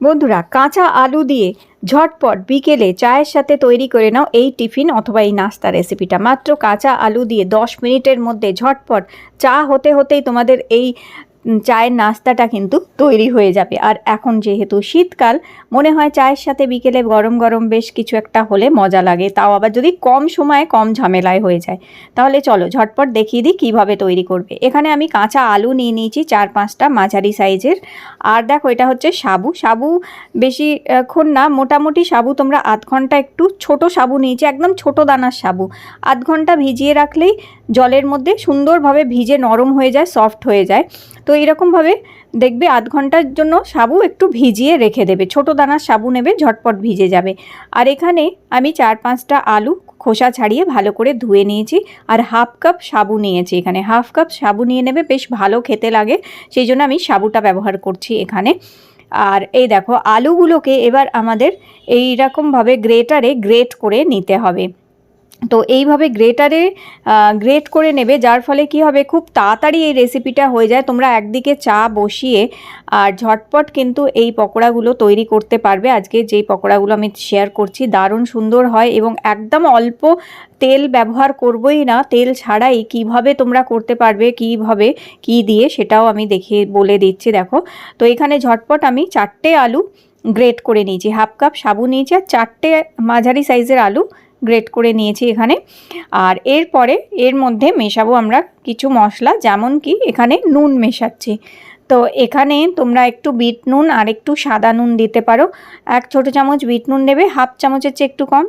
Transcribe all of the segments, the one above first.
বন্ধুরা, কাঁচা আলু দিয়ে ঝটপট বিকেলে চায়ের সাথে তৈরি করে নাও এই টিফিন অথবা এই নাস্তা রেসিপিটা। মাত্র কাঁচা আলু দিয়ে দশ মিনিটের মধ্যে ঝটপট চা হতে হতেই তোমাদের এই চায়ের নাস্তাটা কিন্তু তৈরি হয়ে যাবে। আর এখন যেহেতু শীতকাল, মনে হয় চায়ের সাথে বিকেলে গরম গরম বেশ কিছু একটা হলে মজা লাগে। তাও আবার যদি কম সময়ে কম ঝামেলায় হয়ে যায়। তাহলে চলো ঝটপট দেখিয়ে দিই কীভাবে তৈরি করবে। এখানে আমি কাঁচা আলু নিয়ে নিয়েছি, চার পাঁচটা মাঝারি সাইজের। আর দেখো এটা হচ্ছে সাবু। সাবু বেশিক্ষণ না, মোটামুটি সাবু তোমরা আধ ঘণ্টা একটু ছোট সাবু নিয়েছি, একদম ছোট দানার সাবু। আধ ঘণ্টা ভিজিয়ে রাখলেই জলের মধ্যে সুন্দরভাবে ভিজে নরম হয়ে যায়, সফট হয়ে যায়। তো এরকমভাবে দেখবে আধ ঘণ্টার জন্য সাবু একটু ভিজিয়ে রেখে দেবে। ছোট দানার সাবু নেবে, ঝটপট ভিজে যাবে। আর এখানে আমি চার পাঁচটা আলু খোসা ছাড়িয়ে ভালো করে ধুয়ে নিয়েছি আর হাফ কাপ সাবু নিয়েছি এখানে। হাফ কাপ সাবু নিয়ে নেবে, বেশ ভালো খেতে লাগে, সেই জন্য আমি সাবুটা ব্যবহার করছি এখানে। আর এই দেখো, আলুগুলোকে এবার আমাদের এই রকমভাবে গ্রেটারে গ্রেট করে নিতে হবে। তো এইভাবে গ্রেটারে গ্রেট করে নেবে, যার ফলে কি হবে, খুব তাড়াতাড়ি এই রেসিপিটা হয়ে যায়। তোমরা একদিকে চা বসিয়ে, আর ঝটপট কিন্তু এই পকোড়াগুলো তৈরি করতে পারবে। আজকে যেই পকোড়াগুলো আমি শেয়ার করছি, দারুণ সুন্দর হয় এবং একদম অল্প তেল ব্যবহার করবই না। তেল ছাড়াই কীভাবে তোমরা করতে পারবে, কীভাবে, কি দিয়ে, সেটাও আমি দেখে, বলে দিচ্ছি, দেখো। তো এখানে ঝটপট আমি চারটে আলু গ্রেট করে নিয়েছি। হাফ কাপ সাবু নিয়েছি, আর চারটে মাঝারি সাইজের আলু গ্রেট করে নিয়েছি এখানে। আর এরপরে, এর মধ্যে মেশাবো আমরা কিছু মশলা, যেমন কি এখানে নুন মেশাচ্ছি। তো এখানে তোমরা একটু বিট নুন আর একটু সাদা নুন দিতে পারো। এক ছোটো চামচ বিট নুন নেবে, হাফ চামচের চেয়ে একটু কম।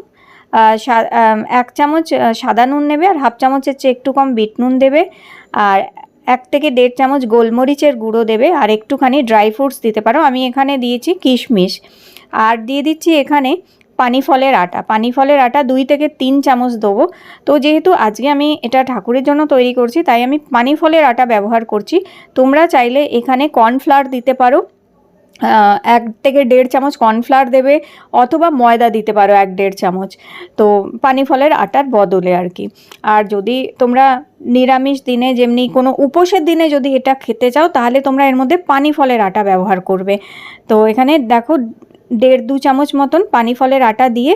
এক চামচ সাদা নুন নেবে আর হাফ চামচের চেয়ে একটু কম বিট নুন দেবে। আর এক থেকে দেড় চামচ গোলমরিচের গুঁড়ো দেবে আর একটুখানি ড্রাই ফ্রুটস দিতে পারো। আমি এখানে দিয়েছি কিশমিশ। আর দিয়ে দিচ্ছি এখানে পানি ফলের আটা। পানি ফলের আটা দুই থেকে তিন চামচ দেবো। তো যেহেতু আজকে আমি এটা ঠাকুরের জন্য তৈরি করছি, তাই আমি পানি ফলের আটা ব্যবহার করছি। তোমরা চাইলে এখানে কর্নফ্লাওয়ার দিতে পারো। এক থেকে দেড় চামচ কর্নফ্লাওয়ার দেবে অথবা ময়দা দিতে পারো এক দেড় চামচ। তো পানি ফলের আটার বদলে আর কি। আর যদি তোমরা নিরামিষ দিনে যেমনি কোনো উপোসের দিনে যদি এটা খেতে চাও, তাহলে তোমরা এর মধ্যে পানি ফলের আটা ব্যবহার করবে। তো এখানে দেখো দেড় দু চামচ মতন পানি ফলের আটা দিয়ে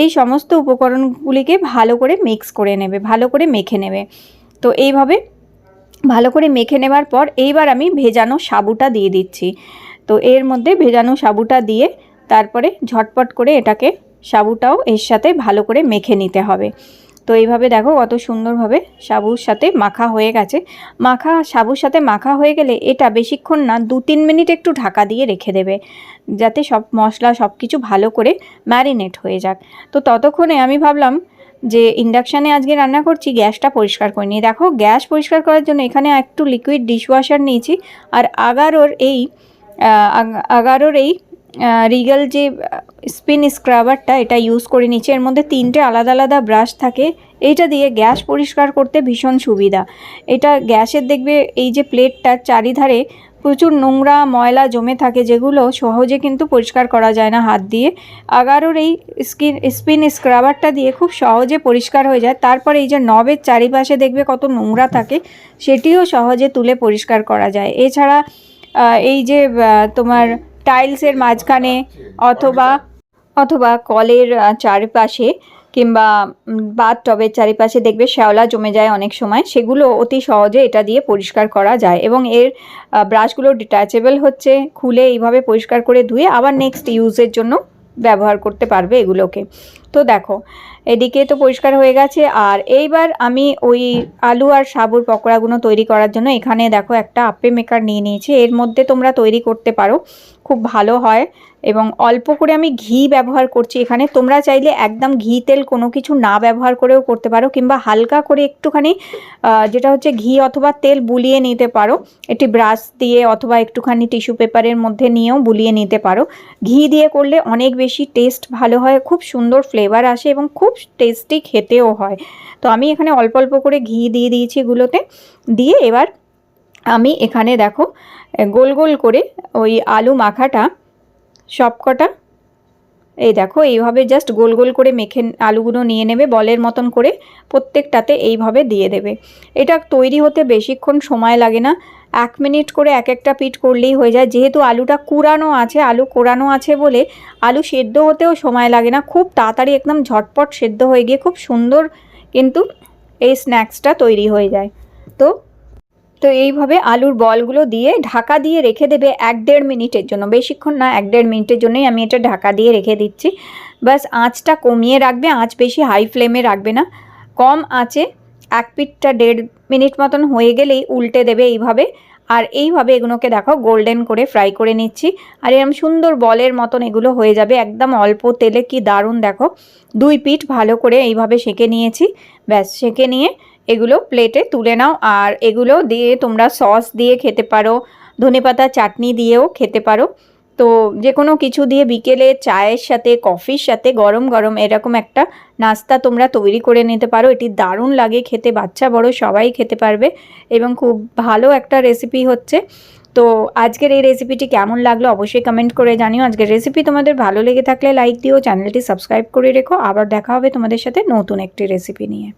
এই সমস্ত উপকরণগুলিকে ভালো করে মিক্স করে নেবে, ভালো করে মেখে নেবে। তো এইভাবে ভালো করে মেখে নেবার পর এইবার আমি ভেজানো সাবুটা দিয়ে দিচ্ছি। তো এর মধ্যে ভেজানো সাবুটা দিয়ে তারপরে ঝটপট করে এটাকে সাবুটাও এর সাথে ভালো করে মেখে নিতে হবে। তো এইভাবে দেখো কত সুন্দরভাবে সাবুর সাথে মাখা হয়ে গেছে। মাখা, সাবুর সাথে মাখা হয়ে গেলে এটা বেশিক্ষণ না দু তিন মিনিট একটু ঢাকা দিয়ে রেখে দেবে। যাতে সব মশলা সব কিছু ভালো করে ম্যারিনেট হয়ে যাক। তো ততক্ষণে আমি ভাবলাম যে ইন্ডাকশানে আজকে রান্না করছি, গ্যাসটা পরিষ্কার করে নিই। দেখো, গ্যাস পরিষ্কার করার জন্য এখানে একটু লিকুইড ডিশওয়াশার নিয়েছি। আর আগারোর এই আগারোর এই রিগাল যে স্পিন স্ক্রাবারটা এটা ইউজ করে নিচ্ছি। এর মধ্যে তিনটে আলাদা আলাদা ব্রাশ থাকে। এইটা দিয়ে গ্যাস পরিষ্কার করতে ভীষণ সুবিধা। এটা গ্যাসের দেখবে এই যে প্লেটটার চারিধারে প্রচুর নোংরা ময়লা জমে থাকে, যেগুলো সহজে কিন্তু পরিষ্কার করা যায় না হাত দিয়ে। আগারোর এই স্কিন, স্পিন স্ক্রাবারটা দিয়ে খুব সহজে পরিষ্কার হয়ে যায়। তারপর এই যে নবের চারিপাশে দেখবে কত নোংরা থাকে, সেটিও সহজে তুলে পরিষ্কার করা যায়। এছাড়া এই যে তোমার টাইলসের মাঝখানে অথবা অথবা কলের চারপাশে কিংবা বাথ টবের চারিপাশে দেখবে শ্যাওলা জমে যায় অনেক সময়। সেগুলো অতি সহজে এটা দিয়ে পরিষ্কার করা যায় এবং এর ব্রাশগুলো ডিট্যাচেবল হচ্ছে, খুলে এইভাবে পরিষ্কার করে ধুয়ে আবার নেক্সট ইউজের জন্য ব্যবহার করতে পারবে এগুলোকে। তো দেখো, এদিকে তো পরিষ্কার হয়ে গেছে। আর এইবার আমি ওই আলু আর সাবুর পকোড়াগুলো তৈরি করার জন্য এখানে দেখো একটা আপে মেকার নিয়ে নিয়েছি। এর মধ্যে তোমরা তৈরি করতে পারো, খুব ভালো হয়। এবং অল্প করে আমি ঘি ব্যবহার করছি এখানে। তোমরা চাইলে একদম ঘি তেল কোনো কিছু না ব্যবহার করেও করতে পারো, কিংবা হালকা করে একটুখানি যেটা হচ্ছে ঘি অথবা তেল বুলিয়ে নিতে পারো। একটি ব্রাশ দিয়ে অথবা একটুখানি টিস্যু পেপারের মধ্যে নিয়েও বুলিয়ে নিতে পারো। ঘি দিয়ে করলে অনেক বেশি টেস্ট ভালো হয়, খুব সুন্দর ফ্লেভার আসে এবং খুব টেস্টি খেতেও হয়। তো আমি এখানে অল্প অল্প করে ঘি দিয়ে দিয়েছি এগুলোতে দিয়ে এবার আমি এখানে দেখো, গোল গোল করে ওই আলু মাখাটা সবকটা, এই দেখো এইভাবে জাস্ট গোল গোল করে মেখে আলুগুলো নিয়ে নেবে বলের মতন করে প্রত্যেকটাতে এইভাবে দিয়ে দেবে। এটা তৈরি হতে বেশিক্ষণ সময় লাগে না। এক মিনিট করে এক একটা পিঠ করলেই হয়ে যায়। যেহেতু আলুটা কুড়ানো আছে, আলু কোরানো আছে বলে আলু সেদ্ধ হতেও সময় লাগে না। খুব তাড়াতাড়ি একদম ঝটপট সেদ্ধ হয়ে গিয়ে খুব সুন্দর কিন্তু এই স্ন্যাক্সটা তৈরি হয়ে যায়। তো তো এইভাবে আলুর বলগুলো দিয়ে ঢাকা দিয়ে রেখে দেবে এক দেড় মিনিটের জন্য। বেশিক্ষণ না, এক দেড় মিনিটের জন্যই আমি এটা ঢাকা দিয়ে রেখে দিচ্ছি। ব্যাস, আঁচটা কমিয়ে রাখবে, আঁচ বেশি হাই ফ্লেমে রাখবে না। কম আঁচে এক পিঠটা দেড় মিনিট মতন হয়ে গেলেই উল্টে দেবে এইভাবে। আর এইভাবে এগুলোকে দেখো গোল্ডেন করে ফ্রাই করে নিচ্ছি। আর এরকম সুন্দর বলের মতন এগুলো হয়ে যাবে। একদম অল্প তেলে কি দারুণ দেখো। দুই পিঠ ভালো করে এইভাবে সেঁকে নিয়েছি। ব্যাস, সেঁকে নিয়ে এগুলো প্লেটে তুলে নাও। আর এগুলো দিয়ে তোমরা সস দিয়ে খেতে পারো। ধনেপাতা চাটনি দিয়েও খেতে পারো। তো যে কোনো কিছু দিয়ে বিকেলে চায়ের সাথে, কফির সাথে, গরম গরম এরকম একটা নাস্তা তোমরা তৈরি করে নিতে পারো। এটি দারুণ লাগে খেতে, বাচ্চা বড় সবাই খেতে পারবে এবং খুব ভালো একটা রেসিপি হচ্ছে। তো আজকের এই রেসিপিটি কেমন লাগল অবশ্যই কমেন্ট করে জানিও। আজকের রেসিপি তোমাদের ভালো লেগে থাকলে লাইক দিও চ্যানেলটি সাবস্ক্রাইব করে রেখো। আবার দেখা হবে তোমাদের সাথে নতুন একটি রেসিপি নিয়ে।